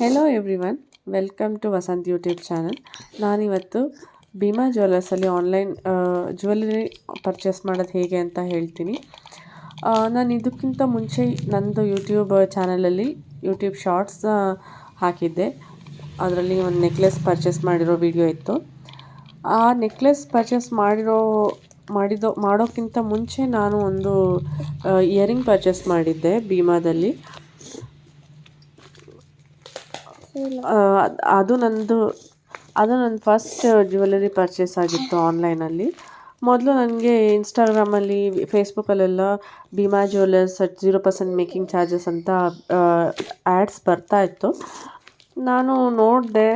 Hello everyone welcome to Vasant YouTube channel ನಾನಿವತ್ತು ಭೀಮಾ ಜ್ಯುವೆಲ್ಲರ್ಸಲ್ಲಿ online jewellery purchase ಮಾಡೋದು ಹೇಗೆ ಅಂತ ಹೇಳ್ತೀನಿ. ನಾನು ಇದಕ್ಕಿಂತ ಮುಂಚೆ ನಂದು ಯೂಟ್ಯೂಬ್ ಚಾನಲಲ್ಲಿ ಯೂಟ್ಯೂಬ್ ಶಾರ್ಟ್ಸ್ ಹಾಕಿದ್ದೆ. ಅದರಲ್ಲಿ ಒಂದು ನೆಕ್ಲೆಸ್ ಪರ್ಚೇಸ್ ಮಾಡಿರೋ ವಿಡಿಯೋ ಇತ್ತು. ಆ ನೆಕ್ಲೆಸ್ ಪರ್ಚೇಸ್ ಮಾಡಿರೋ, ಮಾಡಿದೋ, ಮಾಡೋಕ್ಕಿಂತ ಮುಂಚೆ ನಾನು ಒಂದು ಇಯರಿಂಗ್ ಪರ್ಚೇಸ್ ಮಾಡಿದ್ದೆ ಭೀಮಾದಲ್ಲಿ. ಅದ್- ನಂದು, ಅದು ನನ್ನ ಫಸ್ಟ್ ಜ್ಯುವೆಲರಿ ಪರ್ಚೇಸ್ ಆಗಿತ್ತು ಆನ್ಲೈನಲ್ಲಿ ಮೊದಲು ನನಗೆ ಇನ್ಸ್ಟಾಗ್ರಾಮಲ್ಲಿ ಫೇಸ್ಬುಕ್ಕಲ್ಲೆಲ್ಲ Bhima jewellers at zero percent making charges ಅಂತ ಆ್ಯಡ್ಸ್ ಬರ್ತಾ ಇತ್ತು. ನಾನು ನೋಡಿದೆ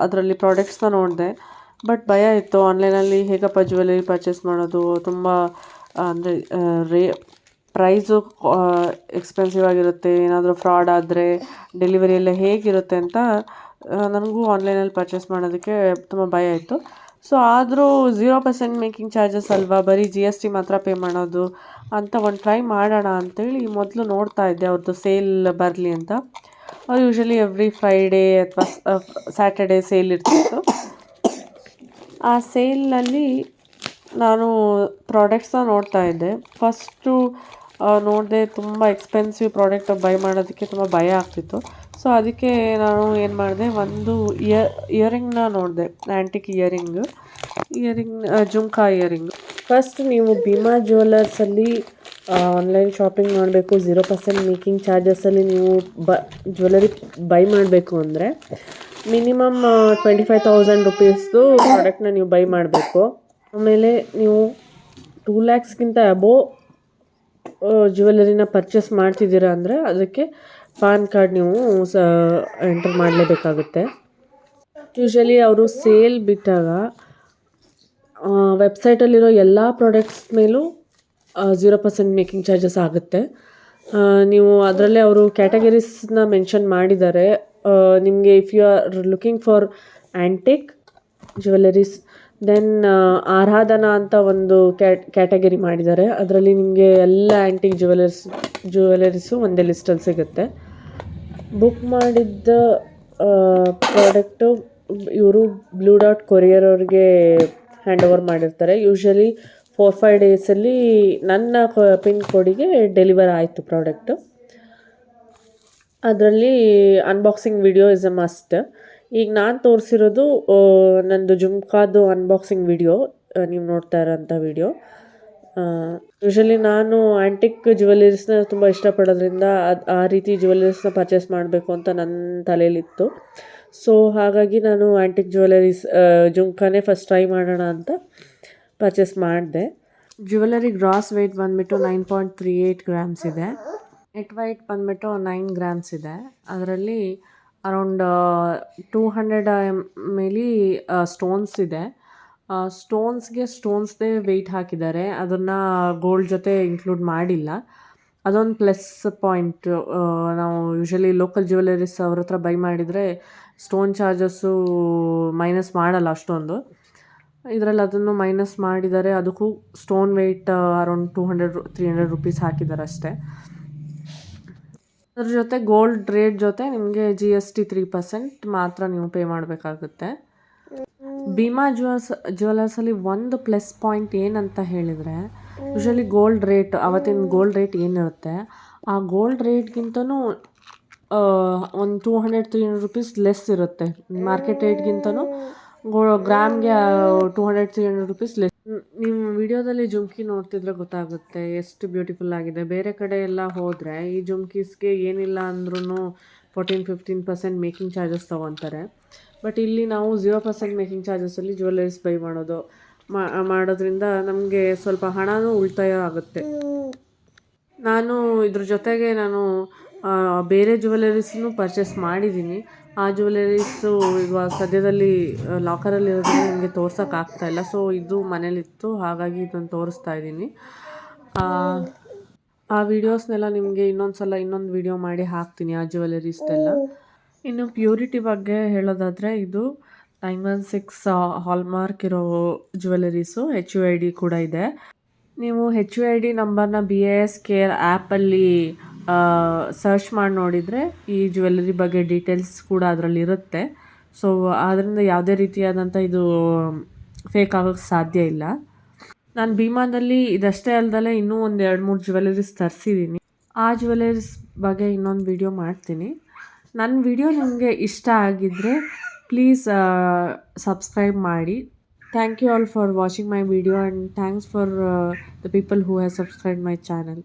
ಅದರಲ್ಲಿ ಪ್ರಾಡಕ್ಟ್ಸ್ನ ನೋಡಿದೆ. ಬಟ್ ಭಯ ಇತ್ತು. ಆನ್ಲೈನಲ್ಲಿ ಹೇಗಪ್ಪ ಜ್ಯುವೆಲರಿ ಪರ್ಚೇಸ್ ಮಾಡೋದು? ತುಂಬ, ಅಂದರೆ ರೇ ಪ್ರೈಸು ಎಕ್ಸ್ಪೆನ್ಸಿವ್ ಆಗಿರುತ್ತೆ, ಏನಾದರೂ ಫ್ರಾಡ್ ಆದರೆ ಡೆಲಿವರಿ ಎಲ್ಲ ಹೇಗಿರುತ್ತೆ ಅಂತ ನನಗೂ ಆನ್ಲೈನಲ್ಲಿ ಪರ್ಚೇಸ್ ಮಾಡೋದಕ್ಕೆ ತುಂಬ ಭಯ ಇತ್ತು. ಸೊ ಆದರೂ ಝೀರೋ ಪರ್ಸೆಂಟ್ ಮೇಕಿಂಗ್ ಚಾರ್ಜಸ್ ಅಲ್ವಾ? ಬರೀ ಜಿ ಎಸ್ ಟಿ ಮಾತ್ರ ಪೇ ಮಾಡೋದು ಅಂತ ಒಂದು ಟ್ರೈ ಮಾಡೋಣ ಅಂತೇಳಿ ಮೊದಲು ನೋಡ್ತಾ ಇದ್ದೆ ಅವ್ರದ್ದು ಸೇಲ್ ಬರಲಿ ಅಂತ. ಅವ್ರು ಯೂಶ್ವಲಿ ಎವ್ರಿ ಫ್ರೈಡೇ ಅಥವಾ ಸ್ಯಾಟರ್ಡೇ ಸೇಲ್ ಇರ್ತಿತ್ತು. ಆ ಸೇಲ್ನಲ್ಲಿ ನಾನು ಪ್ರಾಡಕ್ಟ್ಸ್ನ ನೋಡ್ತಾ ಇದ್ದೆ. ಫಸ್ಟು ನೋಡಿದೆ ತುಂಬ ಎಕ್ಸ್ಪೆನ್ಸಿವ್ ಪ್ರಾಡಕ್ಟ್ ಬೈ ಮಾಡೋದಕ್ಕೆ ತುಂಬ ಭಯ ಆಗ್ತಿತ್ತು. ಸೊ ಅದಕ್ಕೆ ನಾನು ಏನು ಮಾಡಿದೆ, ಒಂದು ಇಯರ್ ಇಯರಿಂಗ್ನ ನೋಡಿದೆ antique earring earring jhumka earring first ನೀವು ಭೀಮಾ ಜ್ಯುವೆಲ್ಲರ್ಸಲ್ಲಿ ಆನ್ಲೈನ್ ಶಾಪಿಂಗ್ ಮಾಡಬೇಕು ಝೀರೋ ಪರ್ಸೆಂಟ್ ಮೇಕಿಂಗ್ ಚಾರ್ಜಸ್ಸಲ್ಲಿ ನೀವು ಬ ಜ್ಯುವೆಲರಿ ಬೈ ಮಾಡಬೇಕು ಅಂದರೆ ಮಿನಿಮಮ್ ಟ್ವೆಂಟಿ ಫೈವ್ ತೌಸಂಡ್ ರುಪೀಸ್ದು ಪ್ರಾಡಕ್ಟ್ನ ನೀವು ಬೈ ಮಾಡಬೇಕು. ಆಮೇಲೆ ನೀವು ಟೂ ಲ್ಯಾಕ್ಸ್ಗಿಂತ ಅಬೋವ್ ಜ್ಯುವೆಲರಿನ ಪರ್ಚೇಸ್ ಮಾಡ್ತಿದ್ದೀರಾ ಅಂದರೆ ಅದಕ್ಕೆ ಪಾನ್ ಕಾರ್ಡ್ ನೀವು, ಸ ಎಂಟರ್ ಮಾಡಲೇಬೇಕಾಗುತ್ತೆ. ಯೂಶ್ವಲಿ ಅವರು ಸೇಲ್ ಬಿಟ್ಟಾಗ ವೆಬ್ಸೈಟಲ್ಲಿರೋ ಎಲ್ಲ ಪ್ರಾಡಕ್ಟ್ಸ್ ಮೇಲೂ ಝೀರೋ ಪರ್ಸೆಂಟ್ ಮೇಕಿಂಗ್ ಚಾರ್ಜಸ್ ಆಗುತ್ತೆ. ನೀವು ಅದರಲ್ಲೇ ಅವರು ಕ್ಯಾಟಗರೀಸ್ನ ಮೆನ್ಷನ್ ಮಾಡಿದ್ದಾರೆ. ನಿಮಗೆ if you are looking for antique jewelleries then Aradhana ಅಂತ ಒಂದು ಕ್ಯಾಟ್, ಕ್ಯಾಟಗರಿ ಮಾಡಿದ್ದಾರೆ. ಅದರಲ್ಲಿ ನಿಮಗೆ ಎಲ್ಲ ಆ್ಯಂಟಿಕ್ ಜ್ಯುವೆಲರ್ಸ್ ಜ್ಯುವೆಲರೀಸು ಒಂದೇ ಲಿಸ್ಟಲ್ಲಿ ಸಿಗುತ್ತೆ. ಬುಕ್ ಮಾಡಿದ್ದ ಪ್ರಾಡಕ್ಟು ಇವರು ಬ್ಲೂ ಡಾಟ್ ಕೊರಿಯರ್ ಅವ್ರಿಗೆ ಹ್ಯಾಂಡ್ ಓವರ್ ಮಾಡಿರ್ತಾರೆ ಯೂಶ್ವಲಿ ಫೋರ್ ಫೈವ್ ಡೇಸಲ್ಲಿ ನನ್ನ ಪಿನ್ ಕೋಡಿಗೆ ಡೆಲಿವರ್ ಆಯಿತು ಪ್ರಾಡಕ್ಟು ಅದರಲ್ಲಿ unboxing video is a must ಈಗ ನಾನು ತೋರಿಸಿರೋದು ನಂದು ಜುಮ್ಕಾದು ಅನ್ಬಾಕ್ಸಿಂಗ್ ವಿಡಿಯೋ ನೀವು ನೋಡ್ತಾ ಇರೋಂಥ ವಿಡಿಯೋ ಯೂಶ್ವಲಿ ನಾನು ಆ್ಯಂಟಿಕ್ ಜ್ಯುವೆಲರೀಸ್ನ ತುಂಬ ಇಷ್ಟಪಡೋದ್ರಿಂದ ಅದು, ಆ ರೀತಿ ಜ್ಯುವೆಲರೀಸ್ನ ಪರ್ಚೇಸ್ ಮಾಡಬೇಕು ಅಂತ ನನ್ನ ತಲೆಯಲ್ಲಿತ್ತು. ಸೊ ಹಾಗಾಗಿ ನಾನು ಆ್ಯಂಟಿಕ್ ಜ್ಯುವೆಲರೀಸ್ ಜುಮ್ಕಾನೇ ಫಸ್ಟ್ ಟ್ರೈ ಮಾಡೋಣ ಅಂತ ಪರ್ಚೇಸ್ ಮಾಡಿದೆ. ಜ್ಯುವೆಲರಿ ಗ್ರಾಸ್ ವೆಯ್ಟ್ ಬಂದುಬಿಟ್ಟು nine point three eight grams ಇದೆ. ನೆಟ್ ವೈಟ್ ಬಂದುಬಿಟ್ಟು ನೈನ್ ಗ್ರಾಮ್ಸ್ ಇದೆ. ಅದರಲ್ಲಿ ಅರೌಂಡ್ ಟೂ ಹಂಡ್ರೆಡ್ ಎಂ ಮೇಲಿ ಸ್ಟೋನ್ಸ್ ಇದೆ. ಸ್ಟೋನ್ಸ್ಗೆ ಸ್ಟೋನ್ಸ್ದೇ ವೆಯ್ಟ್ ಹಾಕಿದ್ದಾರೆ. ಅದನ್ನು ಗೋಲ್ಡ್ ಜೊತೆ ಇನ್ಕ್ಲೂಡ್ ಮಾಡಿಲ್ಲ. ಅದೊಂದು ಪ್ಲಸ್ ಪಾಯಿಂಟ್ ನಾವು ಯೂಶ್ವಲಿ ಲೋಕಲ್ ಜ್ಯುವೆಲರೀಸ್ ಅವ್ರ ಹತ್ರ ಬೈ ಮಾಡಿದರೆ ಸ್ಟೋನ್ ಚಾರ್ಜಸ್ಸು ಮೈನಸ್ ಮಾಡಲ್ಲ ಅಷ್ಟೊಂದು. ಇದರಲ್ಲಿ ಅದನ್ನು ಮೈನಸ್ ಮಾಡಿದ್ದಾರೆ ಅದಕ್ಕೂ stone weight around two hundred three hundred rupees ಹಾಕಿದ್ದಾರೆ ಅಷ್ಟೇ. ಅದ್ರ ಜೊತೆ ಗೋಲ್ಡ್ ರೇಟ್ ಜೊತೆ ನಿಮಗೆ G S T three percent ಮಾತ್ರ ನೀವು ಪೇ ಮಾಡಬೇಕಾಗುತ್ತೆ. ಭೀಮಾ ಜ್ಯುವೆಲ್ಸ್ ಜ್ಯುವೆಲರ್ಸಲ್ಲಿ ಒಂದು ಪ್ಲಸ್ ಪಾಯಿಂಟ್ ಏನಂತ ಹೇಳಿದರೆ ಯೂಶಲಿ ಗೋಲ್ಡ್ ರೇಟ್ ಅವತ್ತಿನ ಗೋಲ್ಡ್ ರೇಟ್ ಏನಿರುತ್ತೆ, ಆ ಗೋಲ್ಡ್ ರೇಟ್ಗಿಂತನೂ ಒಂದು two hundred three hundred rupees less ಇರುತ್ತೆ. ಮಾರ್ಕೆಟ್ ರೇಟ್ಗಿಂತನೂ ಗೋ ಗ್ರಾಮ್ಗೆ two hundred three hundred rupees less ನೀವು ವಿಡಿಯೋದಲ್ಲಿ ಜುಮ್ಕಿ ನೋಡ್ತಿದ್ರೆ ಗೊತ್ತಾಗುತ್ತೆ ಎಷ್ಟು ಬ್ಯೂಟಿಫುಲ್ ಆಗಿದೆ. ಬೇರೆ ಕಡೆ ಎಲ್ಲ ಹೋದರೆ ಈ ಜುಮ್ಕೀಸ್ಗೆ ಏನಿಲ್ಲ ಅಂದ್ರೂ fourteen fifteen percent making charges ತೊಗೊತಾರೆ. But ಇಲ್ಲಿ ನಾವು ಜೀರೋ ಪರ್ಸೆಂಟ್ ಮೇಕಿಂಗ್ ಚಾರ್ಜಸಲ್ಲಿ ಜ್ಯುವೆಲರೀಸ್ ಬೈ ಮಾಡೋದು ಮಾಡೋದ್ರಿಂದ ನಮಗೆ ಸ್ವಲ್ಪ ಹಣನೂ ಉಳಿತಾಯ ಆಗುತ್ತೆ. ನಾನು ಇದ್ರ ಜೊತೆಗೆ ನಾನು ಬೇರೆ ಜ್ಯುವೆಲರೀಸ್ನು ಪರ್ಚೇಸ್ ಮಾಡಿದ್ದೀನಿ ಆ ಜ್ಯುವೆಲರೀಸು ಇವಾಗ ಸದ್ಯದಲ್ಲಿ ಲಾಕರಲ್ಲಿ ಇರೋದ್ರಿಂದ ನನಗೆ ತೋರ್ಸೋಕ್ಕಾಗ್ತಾ ಇಲ್ಲ. ಸೊ ಇದು ಮನೇಲಿತ್ತು. ಹಾಗಾಗಿ ಇದನ್ನು ತೋರಿಸ್ತಾ ಇದ್ದೀನಿ ಆ, ವಿಡಿಯೋಸ್ನೆಲ್ಲ ನಿಮಗೆ ಇನ್ನೊಂದು ಸಲ ಇನ್ನೊಂದು ವಿಡಿಯೋ ಮಾಡಿ ಹಾಕ್ತೀನಿ ಆ ಜ್ಯುವೆಲರೀಸ್ದೆಲ್ಲ ಇನ್ನು ಪ್ಯೂರಿಟಿ ಬಗ್ಗೆ ಹೇಳೋದಾದರೆ ಇದು ನೈನ್ ಒನ್ ಸಿಕ್ಸ್ ಹಾಲ್ಮಾರ್ಕ್ ಇರೋ jewelleries H U I D ಕೂಡ ಇದೆ. ನೀವು ಹೆಚ್ ಯು ಐ ಡಿ ನಂಬರ್ನ ಬಿ ಎ ಎಸ್ ಕೇರ್ ಆ್ಯಪಲ್ಲಿ ಸರ್ಚ್ ಮಾಡಿ ನೋಡಿದರೆ ಈ ಜ್ಯುವೆಲ್ಲರಿ ಬಗ್ಗೆ ಡೀಟೇಲ್ಸ್ ಕೂಡ ಅದರಲ್ಲಿ ಇರುತ್ತೆ. ಸೊ ಆದ್ದರಿಂದ ಯಾವುದೇ ರೀತಿಯಾದಂಥ ಇದು ಫೇಕ್ ಆಗೋಕ್ಕೆ ಸಾಧ್ಯ ಇಲ್ಲ. ನಾನು ಭೀಮಾದಲ್ಲಿ ಇದಷ್ಟೇ ಅಲ್ಲದೆ ಇನ್ನೂ ಒಂದು ಎರಡು ಮೂರು ಜ್ಯುವೆಲ್ಲರೀಸ್ ತರಿಸಿದ್ದೀನಿ ಆ ಜ್ಯುವೆಲ್ಲರೀಸ್ ಬಗ್ಗೆ ಇನ್ನೊಂದು ವಿಡಿಯೋ ಮಾಡ್ತೀನಿ. ನನ್ನ ವಿಡಿಯೋ ನಿಮಗೆ ಇಷ್ಟ ಆಗಿದ್ದರೆ ಪ್ಲೀಸ್ ಸಬ್ಸ್ಕ್ರೈಬ್ ಮಾಡಿ. Thank you all for watching my video and thanks for the people who has subscribe my channel